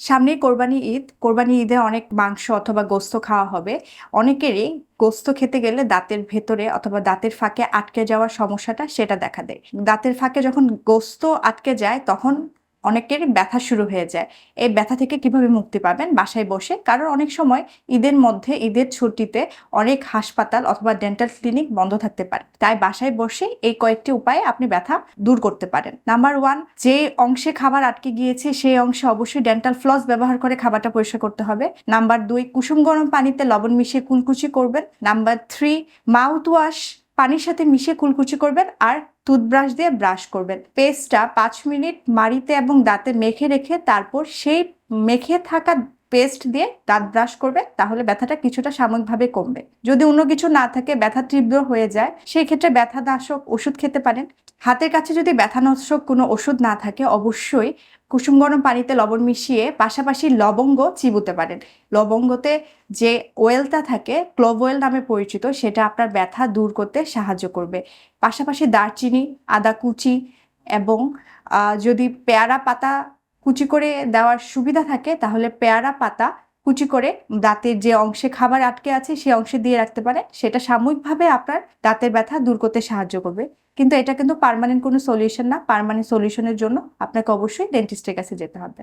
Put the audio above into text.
সামনেই কোরবানি ঈদ, কোরবানি ঈদে অনেক মাংস অথবা গোস্ত খাওয়া হবে। অনেকেরই গোস্ত খেতে গেলে দাঁতের ভেতরে অথবা দাঁতের ফাঁকে আটকে যাওয়ার সমস্যাটা সেটা দেখা দেয়। দাঁতের ফাঁকে যখন গোস্ত আটকে যায়, তখন অনেকেরই ব্যথা শুরু হয়ে যায়। এই ব্যথা থেকে কীভাবে মুক্তি পাবেন? বাসায় বসে। কারণ অনেক সময় ঈদের মধ্যে, ঈদের ছুটিতে অনেক হাসপাতাল অথবা ডেন্টাল ক্লিনিক বন্ধ থাকতে পারে। তাই বাসায় বসে এই কয়েকটি উপায়ে আপনি ব্যথা দূর করতে পারেন। নাম্বার ওয়ান যে অংশে খাবার আটকে গিয়েছে, সেই অংশে অবশ্যই ডেন্টাল ফ্লস ব্যবহার করে খাবারটা পরিষ্কার করতে হবে। নাম্বার দুই, কুসুম গরম পানিতে লবণ মিশিয়ে কুলকুচি করবেন। নাম্বার থ্রি মাউথ ওয়াশ পানির সাথে মিশিয়ে কুলকুচি করবেন আর টুথব্রাশ দিয়ে ব্রাশ করবেন। পেস্টটা পাঁচ মিনিট মাড়িতে এবং দাঁতে মেখে রেখে তারপর সেই মেখে থাকা পেস্ট দিয়ে দাঁত ব্রাশ করবে, তাহলে ব্যথাটা কিছুটা সাময়িকভাবে কমবে। যদি অন্য কিছু না থাকে, ব্যথা তীব্র হয়ে যায়, সেই ক্ষেত্রে ব্যথানাশক ওষুধ খেতে পারেন। হাতের কাছে যদি ব্যথানাশক কোনো ওষুধ না থাকে, অবশ্যই কুসুম গরম পানিতে লবণ মিশিয়ে পাশাপাশি লবঙ্গ চিবুতে পারেন। লবঙ্গতে যে ওয়েলটা থাকে ক্লোভ ওয়েল নামে পরিচিত, সেটা আপনার ব্যথা দূর করতে সাহায্য করবে। পাশাপাশি দারচিনি, আদা কুচি এবং যদি পেয়ারা পাতা কুচি করে দেওয়ার সুবিধা থাকে, তাহলে পেয়ারা পাতা কুচি করে দাঁতের যে অংশে খাবার আটকে আছে সেই অংশে দিয়ে রাখতে পারে। সেটা সাময়িকভাবে আপনার দাঁতের ব্যথা দূর করতে সাহায্য করবে। কিন্তু এটা কিন্তু পারমানেন্ট কোনো সলিউশন না। পারমানেন্ট সলিউশনের জন্য আপনাকে অবশ্যই ডেন্টিস্টের কাছে যেতে হবে।